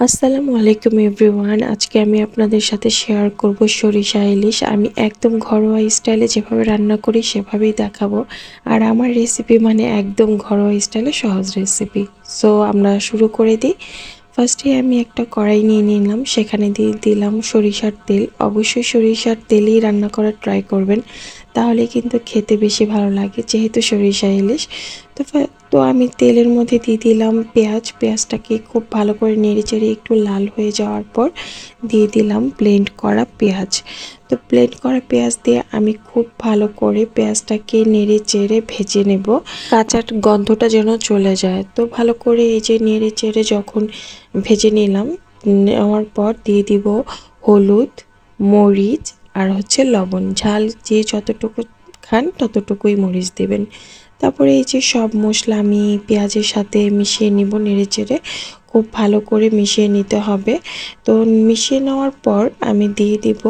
আসসালামু আলাইকুম এভরিওয়ান। আজকে আমি আপনাদের সাথে শেয়ার করব সরিষা ইলিশ। আমি একদম ঘরোয়া স্টাইলে যেভাবে রান্না করি, সেভাবেই দেখাবো। আর আমার রেসিপি মানে একদম ঘরোয়া স্টাইলে সহজ রেসিপি সো আমরা শুরু করে দিই। ফার্স্টে আমি একটা কড়াই নিয়ে নিলাম। সেখানে দিয়ে দিলাম সরিষার তেল। অবশ্যই সরিষার তেলেই রান্না করার ট্রাই করবেন। তাহলে কিন্তু খেতে বেশি ভালো লাগে, যেহেতু সরিষা ইলিশ। তো তো আমি তেলের মধ্যে দিয়ে দিলাম পেঁয়াজ। পেঁয়াজটাকে খুব ভালো করে নেড়ে চেড়ে একটু লাল হয়ে যাওয়ার পর দিয়ে দিলাম ব্লেন্ড করা পেঁয়াজ। তো ব্লেন্ড করা পেঁয়াজ দিয়ে আমি খুব ভালো করে পেঁয়াজটাকে নেড়ে চেড়ে ভেজে নেব। কাঁচার গন্ধটা যেন চলে যায়। তো ভালো করে এই যে নেড়ে চেড়ে যখন ভেজে নিলাম, নেওয়ার পর দিয়ে দিব হলুদ, মরিচ আর হচ্ছে লবণ। ঝাল যে যতটুকু খান ততটুকুই মরিচ দেবেন। তারপরে এই যে সব মশলা আমি পেঁয়াজের সাথে মিশিয়ে নিব নেড়ে চেড়ে খুব ভালো করে মিশিয়ে নিতে হবে। তো মিশিয়ে নেওয়ার পর আমি দিয়ে দিব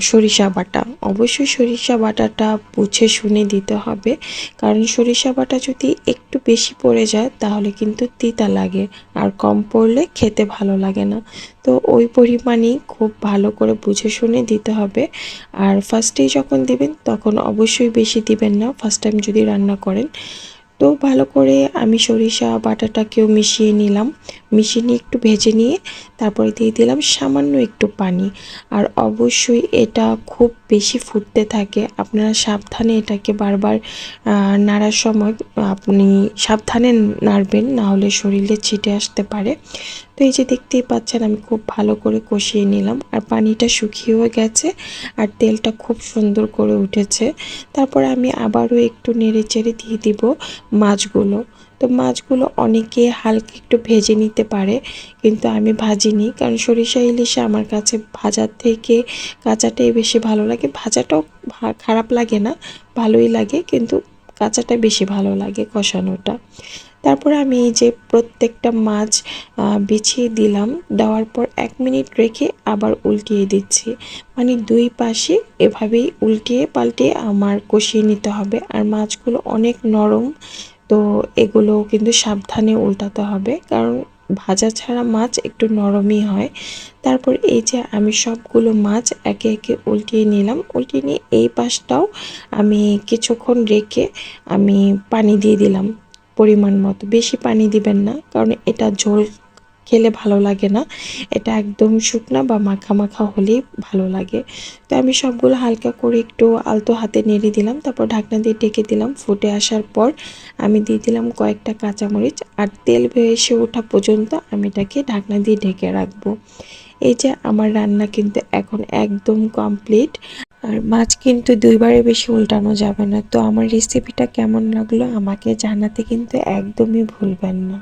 সরিষা বাটা। অবশ্যই সরিষা বাটাটা বুঝে শুনে দিতে হবে। কারণ সরিষা বাটা যদি একটু বেশি পড়ে যায়, তাহলে কিন্তু তিতা লাগে। আর কম পড়লে খেতে ভালো লাগে না। তো ওই পরিমাণেই খুব ভালো করে বুঝে শুনে দিতে হবে। আর ফার্স্টেই যখন দিবেন, তখন অবশ্যই বেশি দিবেন না। ফার্স্ট টাইম যদি রান্না করেন। তো ভালো করে আমি সরিষা, বাটাটাকেও মিশিয়ে নিলাম। মিশিয়ে নিয়ে একটু ভেজে নিয়ে তারপরে দিয়ে দিলাম সামান্য একটু পানি। আর অবশ্যই এটা খুব বেশি ফুটতে থাকে, আপনারা সাবধানে এটাকে বারবার নাড়ার সময় আপনি সাবধানে নাড়বেন না হলে শরীরে ছিটে আসতে পারে। তো এই যে দেখতেই পাচ্ছেন, আমি খুব ভালো করে কষিয়ে নিলাম। আর পানিটা শুকিয়েও গেছে, আর তেলটা খুব সুন্দর করে উঠেছে। তারপর আমি আবারও একটু নেড়ে চেড়ে দিয়ে দিব মাছগুলো। তো মাছগুলো অনেকে হালকা একটু ভেজে নিতে পারে, কিন্তু আমি ভাজিনি। কারণ সরিষা ইলিশে আমার কাছে ভাজার থেকে কাঁচাটাই বেশি ভালো লাগে। ভাজাটাও খারাপ লাগে না, ভালোই লাগে, কিন্তু কাঁচাটা বেশি ভালো লাগে কষানোটা। তারপরে আমি এই যে প্রত্যেকটা মাছ বিছিয়ে দিলাম। দেওয়ার পর এক মিনিট রেখে আবার উল্টিয়ে দিচ্ছি। মানে দুই পাশে এভাবেই উল্টিয়ে পাল্টিয়ে আমার কষিয়ে নিতে হবে। আর মাছগুলো অনেক নরম তো এগুলো কিন্তু সাবধানে উল্টাতে হবে। কারণ ভাজা ছাড়া মাছ একটু নরমই হয়। তারপর এই যে আমি সবগুলো মাছ একে একে উল্টিয়ে নিলাম। উল্টিয়ে নিয়ে এই পাশটাও আমি কিছুক্ষণ রেখে আমি পানি দিয়ে দিলাম পরিমাণ মতো। বেশি পানি দিবেন না, কারণ এটা ঝোল খেলে ভালো লাগে না। এটা একদম শুকনা বা মাখা মাখা হলেই ভালো লাগে। তো আমি সবগুলো হালকা করে একটু আলতো হাতে নেড়ে দিলাম, তারপর ঢাকনা দিয়ে ঢেকে দিলাম। ফুটে আসার পর আমি দিয়ে দিলাম কয়েকটা কাঁচামরিচ আর তেল ভেসে ওঠা পর্যন্ত আমি এটাকে ঢাকনা দিয়ে ঢেকে রাখব। এই যে আমার রান্না কিন্তু এখন একদম কমপ্লিট। আর মাছ কিন্তু দুইবারের বেশি উল্টানো যাবে না। তো আমার রেসিপিটা কেমন লাগল আমাকে জানাতে কিন্তু একদমই ভুলবেন না।